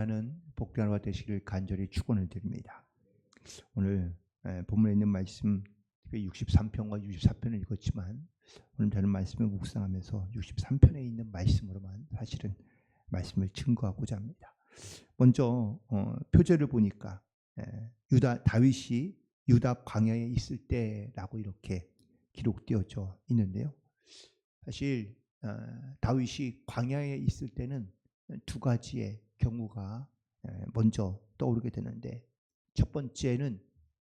하는 복되는 바 되시기를 간절히 축원을 드립니다. 오늘 에, 본문에 있는 말씀 63편과 64편을 읽었지만 오늘 저는 말씀을 묵상하면서 63편에 있는 말씀으로만 사실은 말씀을 증거하고자 합니다. 먼저 어, 표제를 보니까 에, 유다 다윗이 유다 광야에 있을 때라고 이렇게 기록되어져 있는데요. 사실 어, 다윗이 광야에 있을 때는 두 가지의 경우가 에, 먼저 떠오르게 되는데 첫 번째는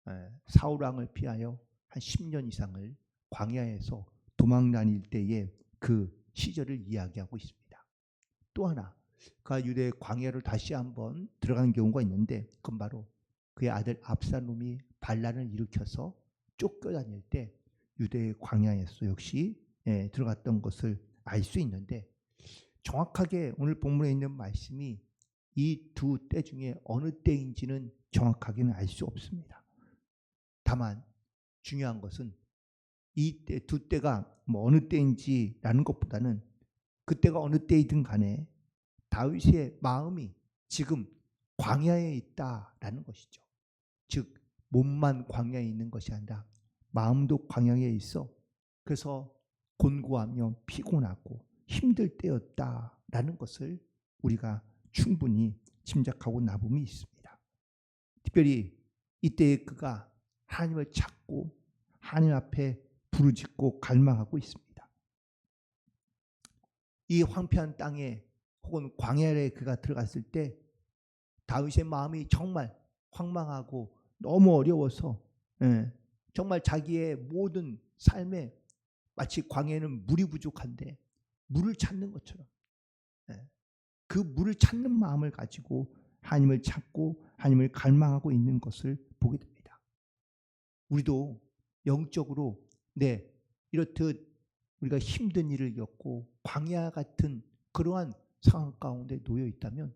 에, 사울 왕을 피하여 한 10년 이상을 광야에서 도망 다닐 때의 그 시절을 이야기하고 있습니다. 또 하나 그 유대 광야를 다시 한번 들어간 경우가 있는데 그건 바로 그의 아들 압살롬이 반란을 일으켜서 쫓겨다닐 때 유대 광야에서 역시 예, 들어갔던 것을 알 수 있는데 정확하게 오늘 본문에 있는 말씀이 이 두 때 중에 어느 때인지는 정확하게는 알 수 없습니다. 다만 중요한 것은 이 때 두 때가 뭐 어느 때인지라는 것보다는 그때가 어느 때이든 간에 다윗의 마음이 지금 광야에 있다라는 것이죠. 즉 몸만 광야에 있는 것이 아니라 마음도 광야에 있어 그래서 곤고하며 피곤하고 힘들 때였다라는 것을 우리가 충분히 짐작하고 나봄이 있습니다. 특별히 이때 그가 하나님을 찾고 하나님 앞에 부르짖고 갈망하고 있습니다. 이 황폐한 땅에 혹은 광야에 그가 들어갔을 때 다윗의 마음이 정말 황망하고 너무 어려워서 예, 정말 자기의 모든 삶에 마치 광야에는 물이 부족한데 물을 찾는 것처럼 예, 그 물을 찾는 마음을 가지고 하나님을 찾고 하나님을 갈망하고 있는 것을 보게 됩니다. 우리도 영적으로 네 이렇듯 우리가 힘든 일을 겪고 광야 같은 그러한 상황 가운데 놓여 있다면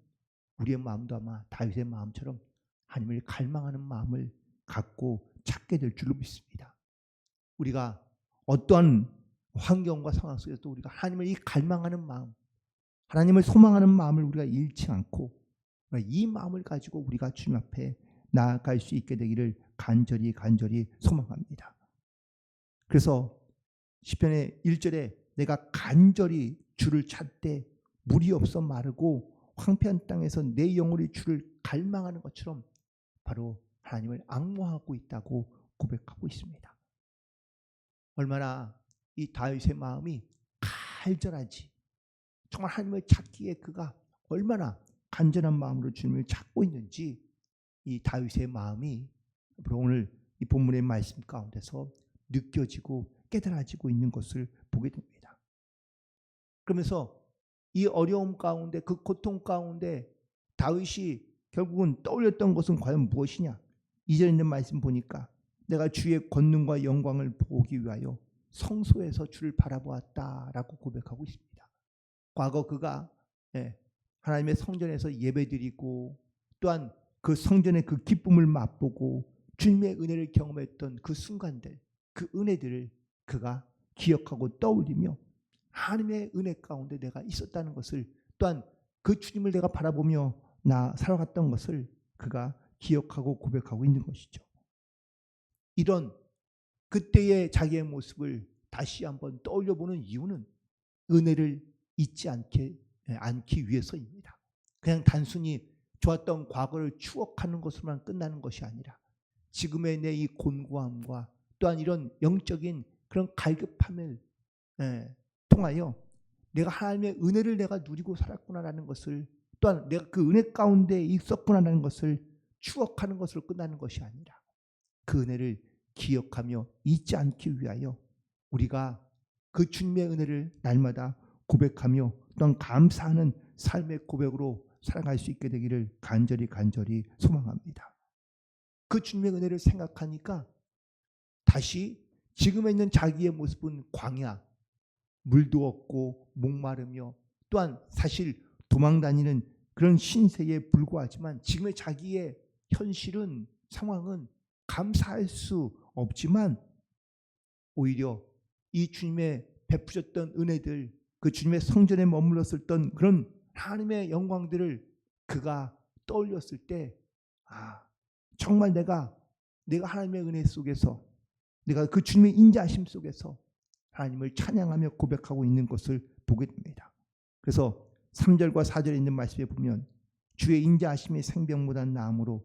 우리의 마음도 아마 다윗의 마음처럼 하나님을 갈망하는 마음을 갖고 찾게 될 줄로 믿습니다. 우리가 어떠한 환경과 상황 속에서도 우리가 하나님을 이 갈망하는 마음, 하나님을 소망하는 마음을 우리가 잃지 않고 이 마음을 가지고 우리가 주님 앞에 나아갈 수 있게 되기를 간절히 간절히 소망합니다. 그래서 시편의 1절에 내가 간절히 주를 찾되 물이 없어 마르고 황폐한 땅에서 내 영혼이 주를 갈망하는 것처럼 바로 하나님을 악모하고 있다고 고백하고 있습니다. 얼마나 이 다윗의 마음이 칼절하지 정말 하나님을 찾기에 그가 얼마나 간절한 마음으로 주님을 찾고 있는지 이 다윗의 마음이 오늘 이 본문의 말씀 가운데서 느껴지고 깨달아지고 있는 것을 보게 됩니다. 그러면서 이 어려움 가운데 그 고통 가운데 다윗이 결국은 떠올렸던 것은 과연 무엇이냐? 이전에 있는 말씀 보니까 내가 주의 권능과 영광을 보기 위하여 성소에서 주를 바라보았다라고 고백하고 있습니다. 과거 그가 예, 하나님의 성전에서 예배드리고 또한 그 성전의 그 기쁨을 맛보고 주님의 은혜를 경험했던 그 순간들, 그 은혜들을 그가 기억하고 떠올리며 하나님의 은혜 가운데 내가 있었다는 것을 또한 그 주님을 내가 바라보며 나 살아갔던 것을 그가 기억하고 고백하고 있는 것이죠. 이런 그때의 자기의 모습을 다시 한번 떠올려 보는 이유는 은혜를 잊지 않게 않기 위해서입니다. 그냥 단순히 좋았던 과거를 추억하는 것으로만 끝나는 것이 아니라 지금의 내 이 곤고함과 또한 이런 영적인 그런 갈급함을 예, 통하여 내가 하나님의 은혜를 내가 누리고 살았구나라는 것을 또한 내가 그 은혜 가운데 있었구나라는 것을 추억하는 것으로 끝나는 것이 아니라 그 은혜를 기억하며 잊지 않기 위하여 우리가 그 주님의 은혜를 날마다 고백하며 또한 감사하는 삶의 고백으로 살아갈 수 있게 되기를 간절히 간절히 소망합니다. 그 주님의 은혜를 생각하니까 다시 지금에 있는 자기의 모습은 광야, 물도 없고 목마르며 또한 사실 도망다니는 그런 신세에 불과하지만 지금의 자기의 현실은 상황은 감사할 수 없지만 오히려 이 주님의 베푸셨던 은혜들 그 주님의 성전에 머물렀었던 그런 하나님의 영광들을 그가 떠올렸을 때, 아, 정말 내가, 내가 하나님의 은혜 속에서, 내가 그 주님의 인자하심 속에서 하나님을 찬양하며 고백하고 있는 것을 보게 됩니다. 그래서 3절과 4절에 있는 말씀에 보면 주의 인자하심이 생병보다 나음으로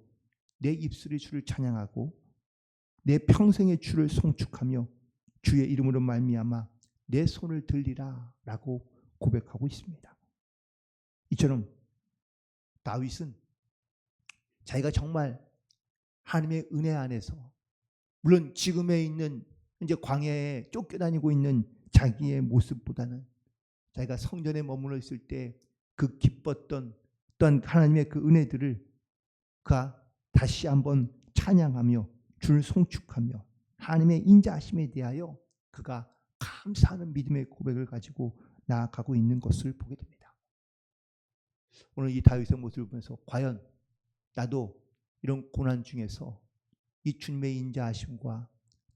내 입술이 주를 찬양하고 내 평생의 주를 송축하며 주의 이름으로 말미암아 내 손을 들리라 라고 고백하고 있습니다. 이처럼 다윗은 자기가 정말 하나님의 은혜 안에서 물론 지금에 있는 이제 광야에 쫓겨다니고 있는 자기의 모습보다는 자기가 성전에 머물러 있을 때 그 기뻤던 또한 하나님의 그 은혜들을 그가 다시 한번 찬양하며 주를 송축하며 하나님의 인자하심에 대하여 그가 감사하는 믿음의 고백을 가지고 나아가고 있는 것을 보게 됩니다. 오늘 이 다윗의 모습을 보면서 과연 나도 이런 고난 중에서 이 주님의 인자하심과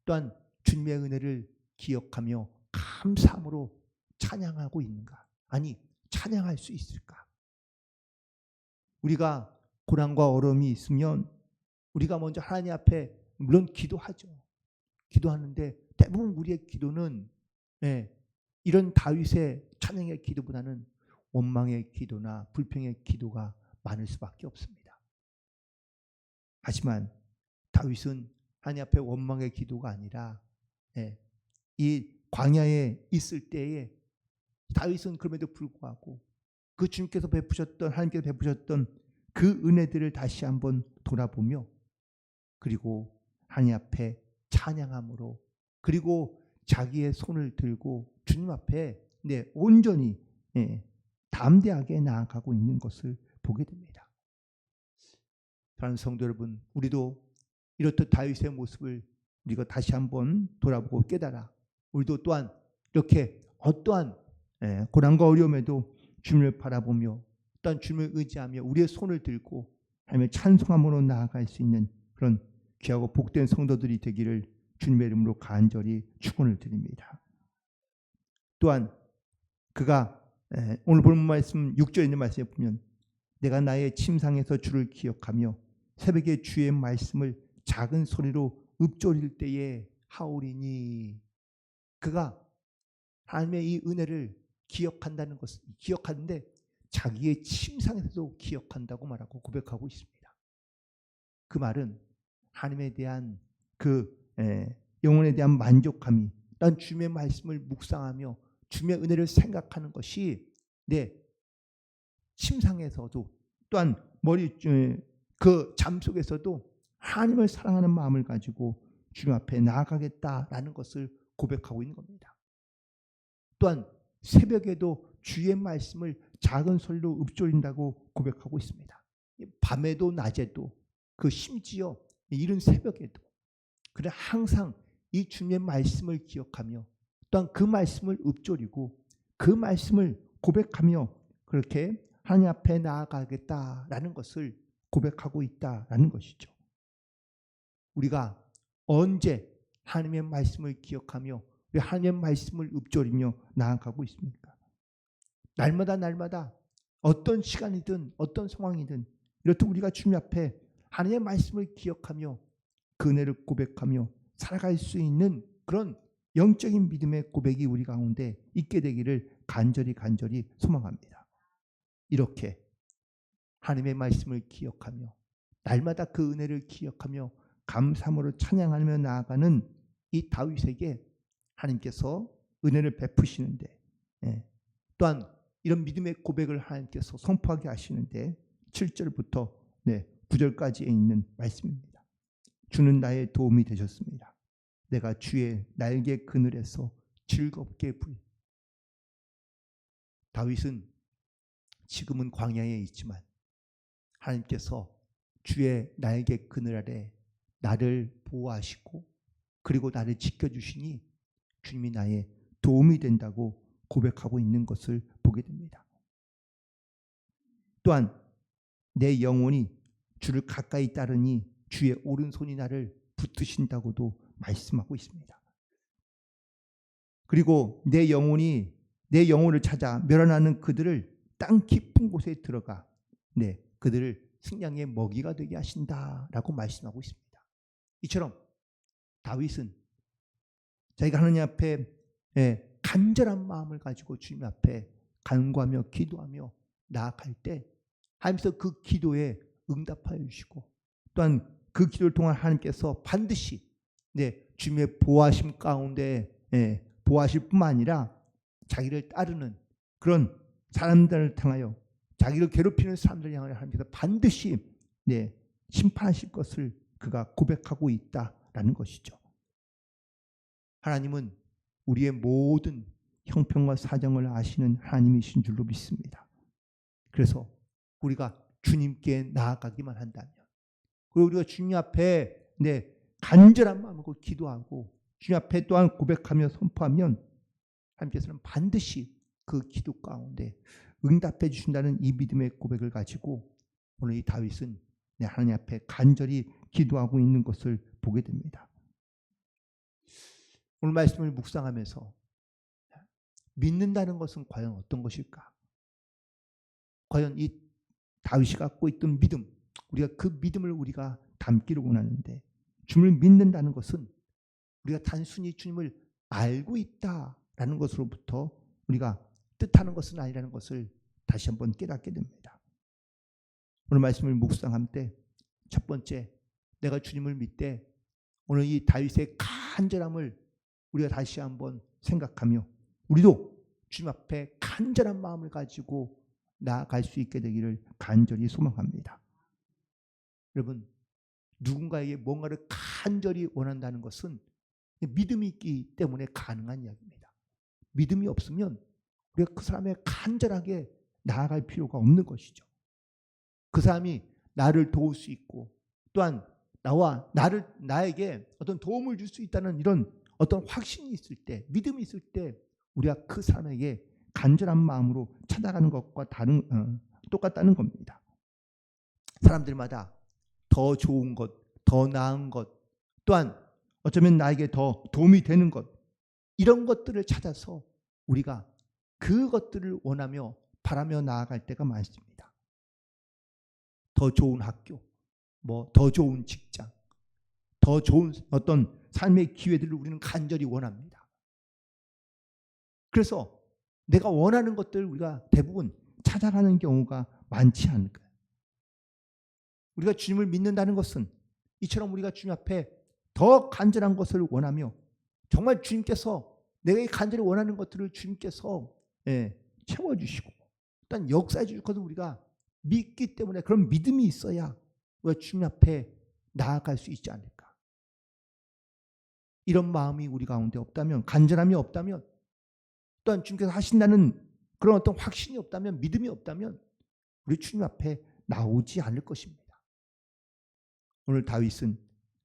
또한 주님의 은혜를 기억하며 감사함으로 찬양하고 있는가? 아니, 찬양할 수 있을까? 우리가 고난과 어려움이 있으면 우리가 먼저 하나님 앞에 물론 기도하죠. 기도하는데 대부분 우리의 기도는 예, 이런 다윗의 찬양의 기도보다는 원망의 기도나 불평의 기도가 많을 수밖에 없습니다. 하지만 다윗은 하나님 앞에 원망의 기도가 아니라 예, 이 광야에 있을 때에 다윗은 그럼에도 불구하고 그 주님께서 베푸셨던 하나님께서 베푸셨던 그 은혜들을 다시 한번 돌아보며 그리고 하나님 앞에 찬양함으로 그리고 자기의 손을 들고 주님 앞에 네, 온전히 예, 담대하게 나아가고 있는 것을 보게 됩니다. 사랑하는 성도 여러분, 우리도 이렇듯 다윗의 모습을 우리가 다시 한번 돌아보고 깨달아 우리도 또한 이렇게 어떠한 예, 고난과 어려움에도 주님을 바라보며 또한 주님을 의지하며 우리의 손을 들고 하나님의 찬송함으로 나아갈 수 있는 그런 귀하고 복된 성도들이 되기를 주님의 이름으로 간절히 축원을 드립니다. 또한 그가 예, 오늘 본 말씀 6절에 있는 말씀에 보면 내가 나의 침상에서 주를 기억하며 새벽에 주의 말씀을 작은 소리로 읊조릴 때에 하오리니 그가 하나님의 이 은혜를 기억한다는 것을 기억하는데 자기의 침상에서도 기억한다고 말하고 고백하고 있습니다. 그 말은 하나님에 대한 그 에, 영혼에 대한 만족함이 난 주님의 말씀을 묵상하며 주님의 은혜를 생각하는 것이 내 침상에서도 또한 머리 그 잠 속에서도 하나님을 사랑하는 마음을 가지고 주님 앞에 나아가겠다라는 것을 고백하고 있는 겁니다. 또한 새벽에도 주의 말씀을 작은 소리로 읊조린다고 고백하고 있습니다. 밤에도 낮에도 그 심지어 이른 새벽에도 그래 항상 이 주님의 말씀을 기억하며 또한 그 말씀을 읊조리고 그 말씀을 고백하며 그렇게 하나님 앞에 나아가겠다라는 것을 고백하고 있다라는 것이죠. 우리가 언제 하나님의 말씀을 기억하며 하나님의 말씀을 읊조리며 나아가고 있습니까? 날마다 날마다 어떤 시간이든 어떤 상황이든 이렇듯 우리가 주님 앞에 하나님의 말씀을 기억하며 그 은혜를 고백하며 살아갈 수 있는 그런 영적인 믿음의 고백이 우리 가운데 있게 되기를 간절히 간절히 소망합니다. 이렇게 하나님의 말씀을 기억하며 날마다 그 은혜를 기억하며 감사함으로 찬양하며 나아가는 이 다윗에게 하나님께서 은혜를 베푸시는데 예. 또한 이런 믿음의 고백을 하나님께서 선포하게 하시는데 7절부터 네, 9절까지에 있는 말씀입니다. 주는 나의 도움이 되셨습니다. 내가 주의 날개 그늘에서 즐겁게 부리. 다윗은 지금은 광야에 있지만 하나님께서 주의 날개 그늘 아래 나를 보호하시고 그리고 나를 지켜주시니 주님이 나의 도움이 된다고 고백하고 있는 것을 보게 됩니다. 또한 내 영혼이 주를 가까이 따르니 주의 오른손이 나를 붙드신다고도 말씀하고 있습니다. 그리고 내 영혼이 내 영혼을 찾아 멸하는 그들을 땅 깊은 곳에 들어가 네, 그들을 승량의 먹이가 되게 하신다라고 말씀하고 있습니다. 이처럼 다윗은 자기가 하나님 앞에 예, 간절한 마음을 가지고 주님 앞에 간구하며 기도하며 나아갈 때 하나님께서 그 기도에 응답하여 주시고 또한 그 기도를 통한 하나님께서 반드시 네, 주님의 보호하심 가운데 예, 보호하실 뿐만 아니라 자기를 따르는 그런 사람들을 향하여 자기를 괴롭히는 사람들을 향하여 하나님께서 반드시 네, 심판하실 것을 그가 고백하고 있다라는 것이죠. 하나님은 우리의 모든 형편과 사정을 아시는 하나님이신 줄로 믿습니다. 그래서 우리가 주님께 나아가기만 한다면 그리고 우리가 주님 앞에 네, 간절한 마음으로 기도하고 주님 앞에 또한 고백하며 선포하면 하나님께서는 반드시 그 기도 가운데 응답해 주신다는 이 믿음의 고백을 가지고 오늘 이 다윗은 네, 하나님 앞에 간절히 기도하고 있는 것을 보게 됩니다. 오늘 말씀을 묵상하면서 믿는다는 것은 과연 어떤 것일까? 과연 이 다윗이 갖고 있던 믿음, 우리가 그 믿음을 우리가 담기를 원하는데 주님을 믿는다는 것은 우리가 단순히 주님을 알고 있다라는 것으로부터 우리가 뜻하는 것은 아니라는 것을 다시 한번 깨닫게 됩니다. 오늘 말씀을 묵상할 때첫 번째 내가 주님을 믿되 오늘 이 다윗의 간절함을 우리가 다시 한번 생각하며 우리도 주님 앞에 간절한 마음을 가지고 나아갈 수 있게 되기를 간절히 소망합니다. 여러분 누군가에게 뭔가를 간절히 원한다는 것은 믿음이 있기 때문에 가능한 이야기입니다. 믿음이 없으면 우리가 그 사람의 간절하게 나아갈 필요가 없는 것이죠. 그 사람이 나를 도울 수 있고 또한 나와 나를 나에게 어떤 도움을 줄 수 있다는 이런 어떤 확신이 있을 때 믿음이 있을 때 우리가 그 사람에게 간절한 마음으로 찾아가는 것과 다른 어, 똑같다는 겁니다. 사람들마다 더 좋은 것, 더 나은 것, 또한 어쩌면 나에게 더 도움이 되는 것 이런 것들을 찾아서 우리가 그것들을 원하며 바라며 나아갈 때가 많습니다. 더 좋은 학교, 뭐 더 좋은 직장, 더 좋은 어떤 삶의 기회들을 우리는 간절히 원합니다. 그래서 내가 원하는 것들 우리가 대부분 찾아가는 경우가 많지 않을까요? 우리가 주님을 믿는다는 것은 이처럼 우리가 주님 앞에 더 간절한 것을 원하며 정말 주님께서 내가 간절히 원하는 것들을 주님께서 예, 채워주시고 일단 역사해 주실 것을 우리가 믿기 때문에 그런 믿음이 있어야 우리가 주님 앞에 나아갈 수 있지 않을까. 이런 마음이 우리 가운데 없다면 간절함이 없다면 또한 주님께서 하신다는 그런 어떤 확신이 없다면 믿음이 없다면 우리 주님 앞에 나오지 않을 것입니다. 오늘 다윗은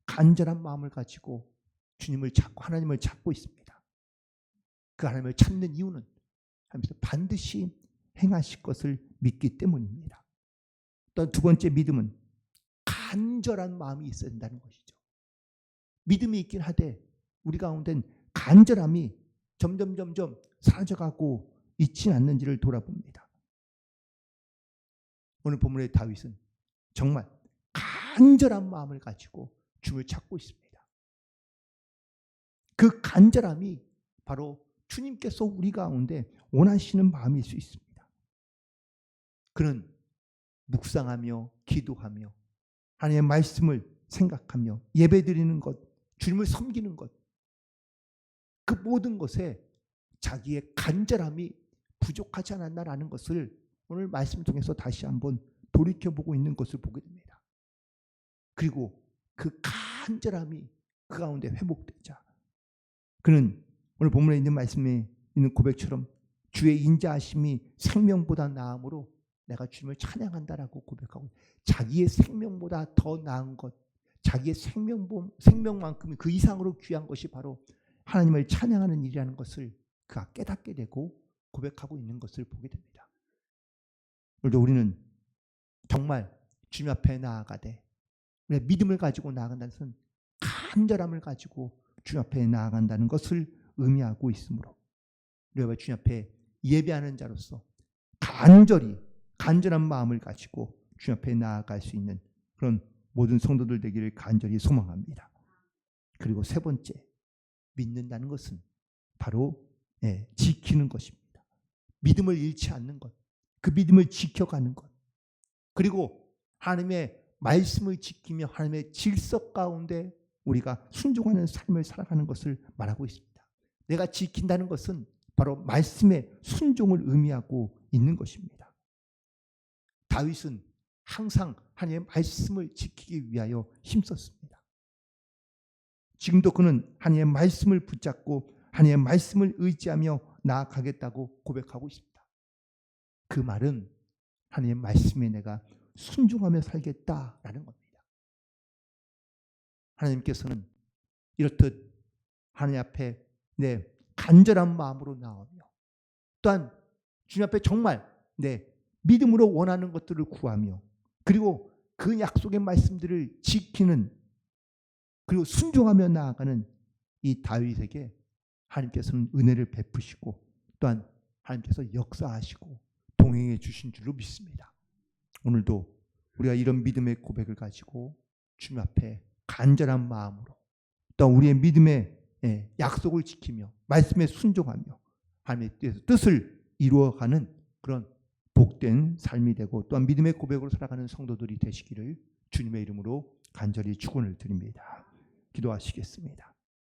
간절한 마음을 가지고 주님을 찾고 하나님을 찾고 있습니다. 그 하나님을 찾는 이유는 하면서 반드시 행하실 것을 믿기 때문입니다. 또 두 번째 믿음은 간절한 마음이 있어야 된다는 것이죠. 믿음이 있긴 하되 우리 가운데는 간절함이 점점 점점 사라져가고 있지 않는지를 돌아봅니다. 오늘 본문의 다윗은 정말 간절한 마음을 가지고 주를 찾고 있습니다. 그 간절함이 바로 주님께서 우리 가운데 원하시는 마음일 수 있습니다. 그는 묵상하며 기도하며 하나님의 말씀을 생각하며 예배드리는 것, 주님을 섬기는 것, 그 모든 것에 자기의 간절함이 부족하지 않았나라는 것을 오늘 말씀 통해서 다시 한번 돌이켜보고 있는 것을 보게 됩니다. 그리고 그 간절함이 그 가운데 회복되자 그는 오늘 본문에 있는 말씀에 있는 고백처럼 주의 인자하심이 생명보다 나음으로 내가 주님을 찬양한다라고 고백하고 자기의 생명보다 더 나은 것, 자기의 생명 생명만큼 그 이상으로 귀한 것이 바로 하나님을 찬양하는 일이라는 것을 그가 깨닫게 되고 고백하고 있는 것을 보게 됩니다. 오늘도 우리는 정말 주님 앞에 나아가되 우리가 믿음을 가지고 나아간다는 것은 간절함을 가지고 주님 앞에 나아간다는 것을 의미하고 있으므로 우리가 주님 앞에 예배하는 자로서 간절히 간절한 마음을 가지고 주 앞에 나아갈 수 있는 그런 모든 성도들 되기를 간절히 소망합니다. 그리고 세 번째 믿는다는 것은 바로 예, 지키는 것입니다. 믿음을 잃지 않는 것, 그 믿음을 지켜가는 것, 그리고 하나님의 말씀을 지키며 하나님의 질서 가운데 우리가 순종하는 삶을 살아가는 것을 말하고 있습니다. 내가 지킨다는 것은 바로 말씀의 순종을 의미하고 있는 것입니다. 다윗은 항상 하나님의 말씀을 지키기 위하여 힘썼습니다. 지금도 그는 하나님의 말씀을 붙잡고 하나님의 말씀을 의지하며 나아가겠다고 고백하고 있습니다. 그 말은 하나님의 말씀에 내가 순종하며 살겠다라는 겁니다. 하나님께서는 이렇듯 하나님 앞에 내 간절한 마음으로 나오며 또한 주님 앞에 정말 내 믿음으로 원하는 것들을 구하며 그리고 그 약속의 말씀들을 지키는 그리고 순종하며 나아가는 이 다윗에게 하나님께서는 은혜를 베푸시고 또한 하나님께서 역사하시고 동행해 주신 줄로 믿습니다. 오늘도 우리가 이런 믿음의 고백을 가지고 주님 앞에 간절한 마음으로 또 우리의 믿음의 예, 약속을 지키며 말씀에 순종하며 하나님의 뜻을 이루어가는 그런 복된 삶이 되고 또한 믿음의 고백으로 살아가는 성도들이 되시기를 주님의 이름으로 간절히 축원을 드립니다. 기도하시겠습니다.